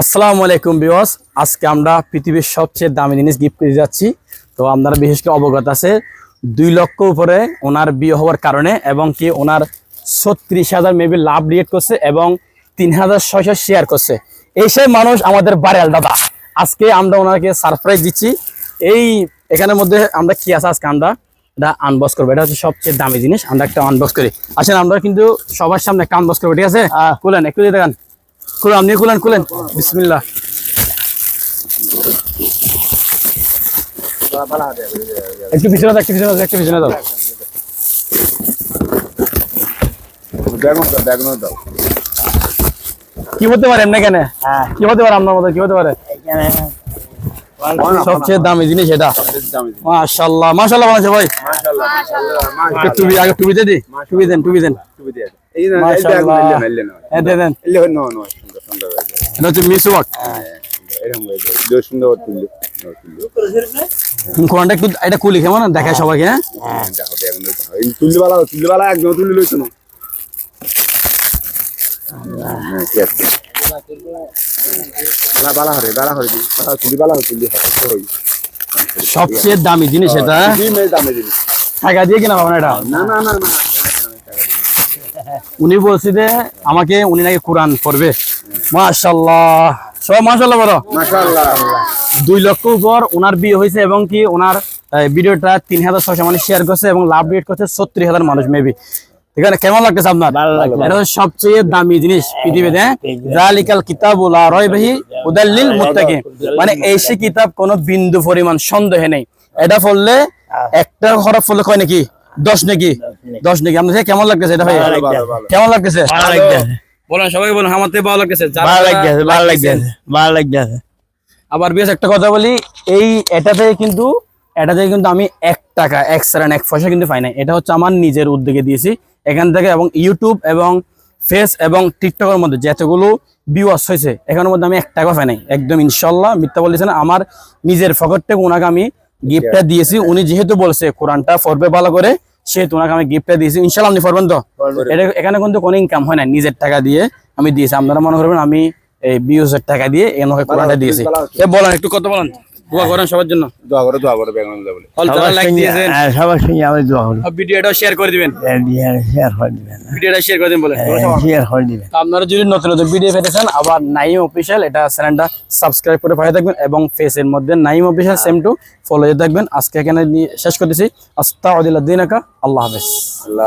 আসসালামু আলাইকুম বিওস আজকে আমরা পৃথিবীর সবচেয়ে দামি জিনিস গিফট করে যাচ্ছি। তো আপনারা বিশেষ করে অবগত আছে দুই লক্ষ উপরে ওনার বিয়ে হওয়ার কারণে এবং কি ওনার ছত্রিশ হাজার মেবি লাভ রিয়েট করছে এবং তিন হাজার ছয়শো শেয়ার করছে। এই সেই মানুষ আমাদের বারেল দাদা। আজকে আমরা ওনাকে সারপ্রাইজ দিচ্ছি। এই এখানের মধ্যে আমরা কি আছে আজকে আমরা? এটা আনবক্স করব। এটা হচ্ছে সবচেয়ে দামি জিনিস। আমরা একটা আনবক্স করি। আসেন আমরা কিন্তু সবার সামনে একটা আনবক্স করব ঠিক আছে? খুলেন একটু দিয়ে দেখান। খুলেন আপনি খুলেন খুলেন। বিসমিল্লাহ। একটু পিছনে একটু পিছনে একটু পিছনে দাও। কি হতে পারে এমনি কেন কি হতে পারে আপনার মতো কি হতে পারে সবচেয়ে দামি জিনিস এটা। মাশাল্লাহ মাশাল্লাহ বানাচ্ছে ভাই। মাশাআল্লাহ মাশাআল্লাহ। একটু আগে দি। টুপি দেন টুপি দেন। তুমি দিয়ে না না নো নো এটা কুলি কেমন দেখায় সবাইকে হ্যাঁ একদম লইছো না সবচেয়ে দামি জিনিস এটা হ্যাঁ? টাকা দিয়ে কিনা পাবেন এটা না না না না উনি বলছে যে আমাকে উনি নাকি কোরআন পড়বে। মাশাল্লাহ সব মাশাল্লাহ বলো দুই লক্ষ উপর ওনার বিয়ে হয়েছে এবং কি ওনার ভিডিওটা তিন হাজার ছয়শো মানুষ শেয়ার করছে এবং লাভ রেট করছে সত্তর হাজার মানুষ মেবি ঠিক আছে? কেমন লাগতেছে আপনার? এটা সবচেয়ে দামি জিনিস পৃথিবীতে হ্যাঁ? জালিকাল কিতাবুল রাইবাহি উদাল্লিল মুত্তাকিন। মানে এই সে কিতাব কোনো বিন্দু পরিমাণ সন্দেহে নেই। এটা পড়লে একটা হরফ পড়লে কয় নাকি? দশ নাকি? দশ নাকি আপনার কেমন লাগতেছে এটা ভাই? ভালো ভালো ভালো। কেমন লাগতেছে? বলেন সবাই বলেন আমার ভালো লাগতেছে ভালো লাগতেছে ভালো লাগতেছে। লাগতেছে ভালো লাগতেছে আবার বেশ একটা কথা বলি এই এটাতে কিন্তু এটাতে কিন্তু আমি এক টাকা এক সেরান এক পয়সা কিন্তু পাই নাই। এটা হচ্ছে আমার নিজের উদ্যোগে দিয়েছি। এখান থেকে এবং ইউটিউব এবং ফেস এবং টিকটকের মধ্যে যতগুলো ভিউয়ার্স হয়েছে এখানের মধ্যে আমি এক টাকা পাই নাই। একদম ইনশাল্লাহ মিথ্যা বলেছেন আমার নিজের ফকট থেকে ওনাকে আমি গিফটটা দিয়েছি। উনি যেহেতু বলছে কোরআনটা পড়বে ভালো করে সেহেতু তোমাকে আমি গিফটটা দিয়েছি। ইনশাল্লাহ আপনি পারবেন তো? এটা এখানে কিন্তু কোনো ইনকাম হয় না নিজের টাকা দিয়ে আমি দিয়েছি। আপনারা মনে করবেন আমি এই বিউসের টাকা দিয়ে এখানে কোরআনটা দিয়েছি। বলেন একটু কথা বলেন। দোয়া করেন সবার জন্য। দোয়া করো দোয়া করো ব্যাগন বলে। অল লাইক দিয়েছেন। হ্যাঁ, সবার সঙ্গে আমি দোয়া করি। ভিডিওটা শেয়ার করে দিবেন। শেয়ার করে দিবেন। ভিডিওটা শেয়ার করে দিবেন বলে। শেয়ার করে দিবেন। আপনারা যদি নতুন নতুন ভিডিও পেতে চান আবার নাইম অফিসিয়াল এটা চ্যানেলটা সাবস্ক্রাইব করে পাঠিয়ে থাকবেন এবং ফেসের মধ্যে নাইম অফিসিয়াল সেম টু ফলো দিয়ে থাকবেন। আজকে এখানে নিয়ে শেষ করতেছি। আস্তাউদ্দিল্লাহ দিনাকা আল্লাহ হাফেজ। আল্লাহ